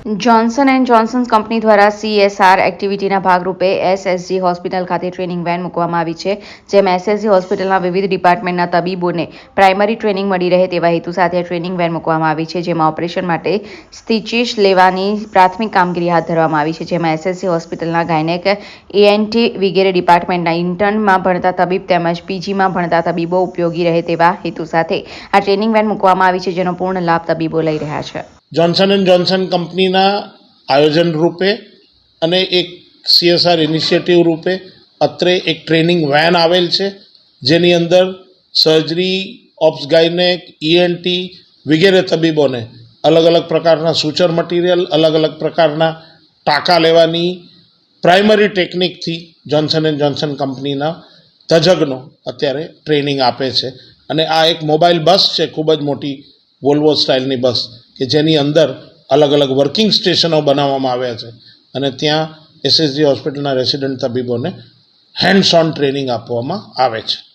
Johnson and Johnson's company દ્વારા CSR એક્ટિવિટીના ભાગરૂપે એસએસજી હોસ્પિટલ ખાતે ટ્રેનિંગ વેન મૂકવામાં આવી છે, જેમ એસએસજી હોસ્પિટલના વિવિધ ડિપાર્ટમેન્ટના તબીબોને પ્રાઇમરી ટ્રેનિંગ મળી રહે તેવા હેતુ સાથે આ ટ્રેનિંગ વેન મૂકવામાં આવી છે, જેમાં ઓપરેશન માટે સ્થિચિશ લેવાની પ્રાથમિક કામગીરી હાથ ધરવામાં આવી છે, જેમાં એસએસજી હોસ્પિટલના ગાયનેક એએનટી વગેરે ડિપાર્ટમેન્ટના ઇન્ટર્નમાં ભણતા તબીબ તેમજ પીજીમાં ભણતા તબીબો ઉપયોગી રહે તેવા હેતુ સાથે આ ટ્રેનિંગ વેન મૂકવામાં આવી છે, જેનો પૂર્ણ લાભ તબીબો લઈ રહ્યા છે. જોન્સન એન્ડ જોન્સન કંપનીના આયોજન રૂપે અને એક સીએસઆર ઇનિશિયેટિવ રૂપે અત્રે એક ટ્રેનિંગ વેન આવેલ છે, જેની અંદર સર્જરી ઓપ્સ ગાયનેક ઈએનટી વગેરે તબીબોને અલગ અલગ પ્રકારના સૂચર મટીરિયલ અલગ અલગ પ્રકારના ટાંકા લેવાની પ્રાઇમરી ટેકનિકથી જોન્સન એન્ડ જોન્સન કંપનીના તજજ્ઞો અત્યારે ટ્રેનિંગ આપે છે. અને આ એક મોબાઈલ બસ છે, ખૂબ જ મોટી વોલ્વો સ્ટાઇલની બસ કે જેની અંદર અલગ અલગ વર્કિંગ સ્ટેશનો બનાવવામાં આવ્યા છે. અને ત્યાં એસએસજી હોસ્પિટલના રેસિડન્ટ તબીબોને હેન્ડ્સ ઓન ટ્રેનિંગ આપવામાં આવે છે.